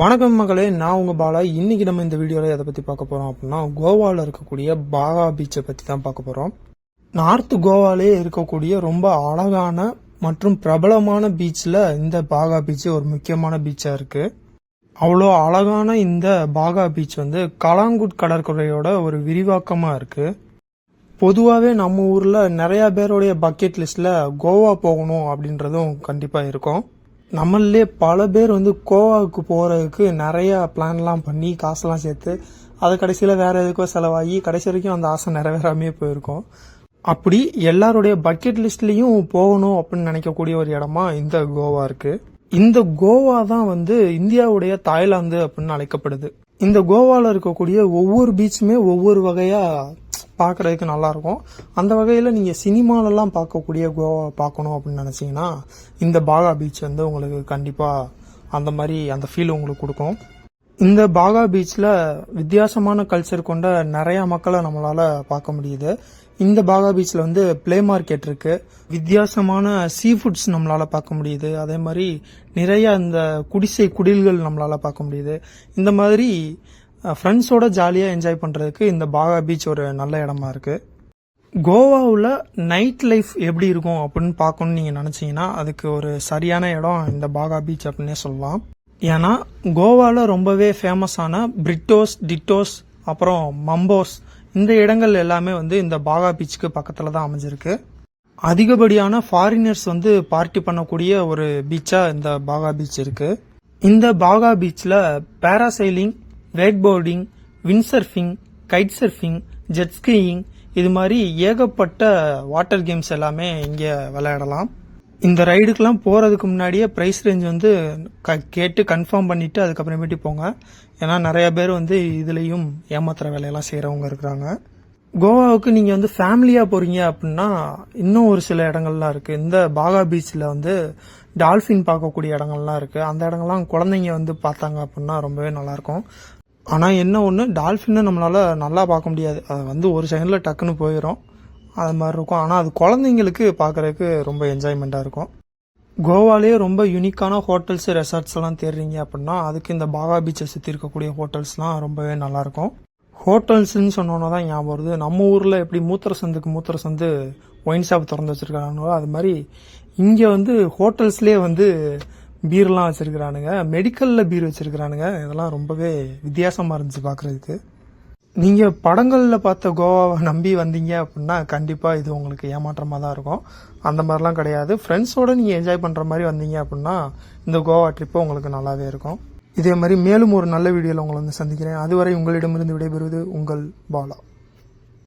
வணக்கம் மகளே நான் உங்கள் பாலா. இன்னைக்கு நம்ம இந்த வீடியோவில் எதை பற்றி பார்க்க போகிறோம் அப்படின்னா கோவாவில் இருக்கக்கூடிய பாகா பீச்சை பற்றி தான் பார்க்க போகிறோம் நார்த் கோவாலே இருக்கக்கூடிய ரொம்ப அழகான மற்றும் பிரபலமான பீச்சில் இந்த பாகா பீச் ஒரு முக்கியமான பீச்சாக இருக்குது அவ்வளோ அழகான இந்த பாகா பீச் வந்து கலாங்குட் கடற்கரையோட ஒரு விரிவாக்கமாக இருக்குது பொதுவாகவே நம்ம ஊரில் நிறையா பேருடைய பக்கெட் லிஸ்ட்டில் கோவா போகணும் அப்படின்றதும் கண்டிப்பாக இருக்கும். நம்மளே பல பேர் வந்து கோவாவுக்கு போகிறதுக்கு நிறையா பிளான்லாம் பண்ணி காசெல்லாம் சேர்த்து அது கடைசியில் வேறு எதுக்கோ செலவாகி கடைசி வரைக்கும் அந்த ஆசை நிறைவேறாமே போயிருக்கும். அப்படி எல்லாருடைய பக்கெட் லிஸ்ட்லேயும் போகணும் அப்படின்னு நினைக்கக்கூடிய ஒரு இடமா இந்த கோவா இருக்குது இந்த கோவா தான் வந்து இந்தியாவுடைய தாய்லாந்து அப்படின்னு அழைக்கப்படுது. இந்த கோவாவில் இருக்கக்கூடிய ஒவ்வொரு பீச்சுமே ஒவ்வொரு வகையாக பார்க்குறதுக்கு நல்லாயிருக்கும். அந்த வகையில் நீங்கள் சினிமாலெல்லாம் பார்க்கக்கூடிய கோவா பார்க்கணும் அப்படின்னு நினச்சிங்கன்னா இந்த பாகா பீச் வந்து உங்களுக்கு கண்டிப்பாக அந்த மாதிரி அந்த ஃபீல் உங்களுக்கு கொடுக்கும். இந்த பாகா பீச்சில் வித்தியாசமான கல்ச்சர் கொண்ட நிறையா மக்களை நம்மளால் பார்க்க முடியுது. இந்த பாகா பீச்சில் வந்து ப்ளே மார்க்கெட் இருக்கு. வித்தியாசமான சீ ஃபுட்ஸ் நம்மளால பார்க்க முடியுது. அதே மாதிரி நிறைய இந்த குடிசை குடில்கள் நம்மளால பார்க்க முடியுது. இந்த மாதிரி ஃப்ரெண்ட்ஸோட ஜாலியாக என்ஜாய் பண்ணுறதுக்கு இந்த பாகா பீச் ஒரு நல்ல இடமா இருக்குது கோவாவில் நைட் லைஃப் எப்படி இருக்கும் அப்படின்னு பார்க்கணும்னு நீங்கள் நினச்சிங்கன்னா அதுக்கு ஒரு சரியான இடம் இந்த பாகா பீச் அப்படின்னே சொல்லலாம். ஏன்னா கோவாவில் ரொம்பவே ஃபேமஸான பிரிட்டோஸ் டிட்டோஸ் அப்புறம் மம்போஸ் இந்த இடங்கள் எல்லாமே வந்து இந்த பாகா பீச்சுக்கு பக்கத்தில் தான் அமைஞ்சிருக்கு. அதிகப்படியான ஃபாரினர்ஸ் வந்து பார்ட்டி பண்ணக்கூடிய ஒரு பீச்சாக இந்த பாகா பீச் இருக்குது இந்த பாகா பீச்சில் parasailing wakeboarding windsurfing kite surfing jet skiing இது மாதிரி ஏகப்பட்ட வாட்டர் கேம்ஸ் எல்லாமே இங்கே விளையாடலாம். இந்த ரைடுக்கெலாம் போகிறதுக்கு முன்னாடியே ப்ரைஸ் ரேஞ்ச் வந்து க- கேட்டு கன்ஃபார்ம் பண்ணிவிட்டு அதுக்கப்புறமேட்டு போங்க. ஏன்னா நிறையா பேர் வந்து இதுலேயும் ஏமாத்துகிற வேலையெல்லாம் செய்கிறவங்க இருக்கிறாங்க. கோவாவுக்கு நீங்கள் வந்து ஃபேமிலியாக போகிறீங்க அப்படின்னா இன்னும் ஒரு சில இடங்கள்லாம் இருக்குது இந்த பாகா பீச்சில் வந்து டால்ஃபின் பார்க்கக்கூடிய இடங்கள்லாம் இருக்குது அந்த இடங்கள்லாம் குழந்தைங்க வந்து பார்த்தாங்க அப்படின்னா ரொம்பவே நல்லாயிருக்கும் ஆனால் என்ன ஒன்று டால்ஃபினை நம்மளால் நல்லா பார்க்க முடியாது. அது வந்து ஒரு செகண்டில் டக்குன்னு போயிடும் அது மாதிரி இருக்கும். ஆனால் அது குழந்தைங்களுக்கு பார்க்குறதுக்கு ரொம்ப என்ஜாய்மெண்ட்டாக இருக்கும். கோவாலேயே ரொம்ப யூனிக்கான ஹோட்டல்ஸ் ரெசார்ட்ஸ் எல்லாம் தேடுறீங்க அப்படின்னா அதுக்கு இந்த பாகா பீச்சை சுற்றி இருக்கக்கூடிய ஹோட்டல்ஸ்லாம் ரொம்பவே நல்லாயிருக்கும் ஹோட்டல்ஸ்னு சொன்னோன்னா தான் ஞாபகம் வருது. நம்ம ஊரில் எப்படி மூத்திர சந்துக்கு மூத்திர சந்து ஒயின் ஷாப் திறந்து வச்சிருக்காங்களோ அது மாதிரி இங்கே வந்து ஹோட்டல்ஸ்லேயே வந்து பீர்லாம் வச்சுருக்கிறானுங்க. மெடிக்கலில் பீர் வச்சுருக்கிறானுங்க. இதெல்லாம் ரொம்பவே வித்தியாசமாக இருந்துச்சு பார்க்குறதுக்கு நீங்கள் படங்களில் பார்த்த கோவாவை நம்பி வந்தீங்க அப்படின்னா கண்டிப்பாக இது உங்களுக்கு ஏமாற்றமாக தான் இருக்கும். அந்த மாதிரிலாம் கிடையாது. ஃப்ரெண்ட்ஸோடு நீங்கள் என்ஜாய் பண்ணுற மாதிரி வந்தீங்க அப்படின்னா இந்த கோவா ட்ரிப்பு உங்களுக்கு நல்லாவே இருக்கும். இதே மாதிரி மேலும் ஒரு நல்ல வீடியோவில் உங்களை வந்து சந்திக்கிறேன். அதுவரை உங்களிடமிருந்து விடைபெறுவது உங்கள் பாலா.